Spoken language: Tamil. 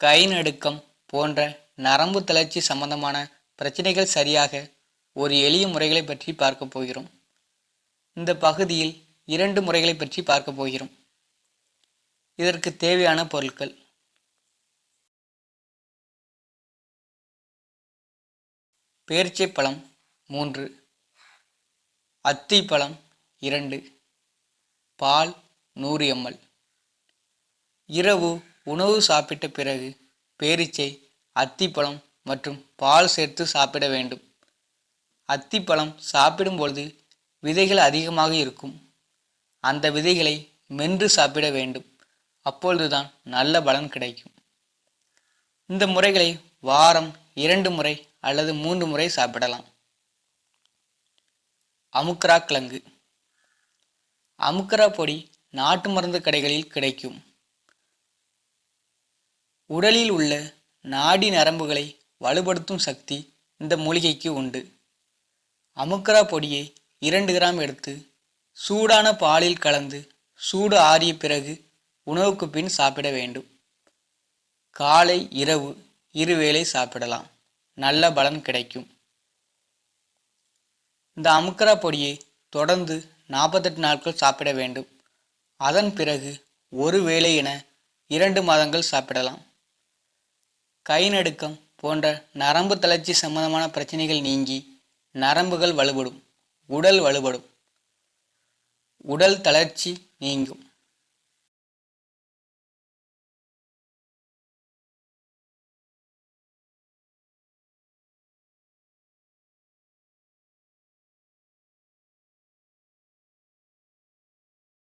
கை நடுக்கம் போன்ற நரம்பு தளர்ச்சி சம்பந்தமான பிரச்சனைகள் சரியாக ஒரு எளிய முறைகளை பற்றி பார்க்க போகிறோம். இந்த பகுதியில் இரண்டு முறைகளை பற்றி பார்க்க போகிறோம். இதற்கு தேவையான பொருட்கள். பேர்ச்சை பழம் மூன்று அத்திப்பழம் இரண்டு பால் நூறு எம்எல். இரவு உணவு சாப்பிட்ட பிறகு பேரிச்சை அத்திப்பழம் மற்றும் பால் சேர்த்து சாப்பிட வேண்டும். அத்திப்பழம் சாப்பிடும்பொழுது விதைகள் அதிகமாக இருக்கும். அந்த விதைகளை மென்று சாப்பிட வேண்டும். அப்பொழுதுதான் நல்ல பலன் கிடைக்கும். இந்த முறைகளை வாரம் இரண்டு முறை அல்லது மூன்று முறை சாப்பிடலாம். அமுக்ரா கிழங்கு. அமுக்ரா பொடி நாட்டு மருந்து கடைகளில் கிடைக்கும். உடலில் உள்ள நாடி நரம்புகளை வலுப்படுத்தும் சக்தி இந்த மூலிகைக்கு உண்டு. அமுக்கரா பொடியை இரண்டு கிராம் எடுத்து சூடான பாலில் கலந்து சூடு ஆறிய பிறகு உணவுக்கு பின் சாப்பிட வேண்டும். காலை இரவு இருவேளை சாப்பிடலாம். நல்ல பலன் கிடைக்கும். இந்த அமுக்கரா பொடியை தொடர்ந்து நாற்பத்தெட்டு நாட்கள் சாப்பிட வேண்டும். அதன் பிறகு ஒரு வேளை என இரண்டு மாதங்கள் சாப்பிடலாம். கை நடுக்கம் போன்ற நரம்பு தளர்ச்சி சம்பந்தமான பிரச்சனைகள் நீங்கி நரம்புகள் வலுப்படும் உடல் வலுப்படும் உடல் தளர்ச்சி நீங்கும்.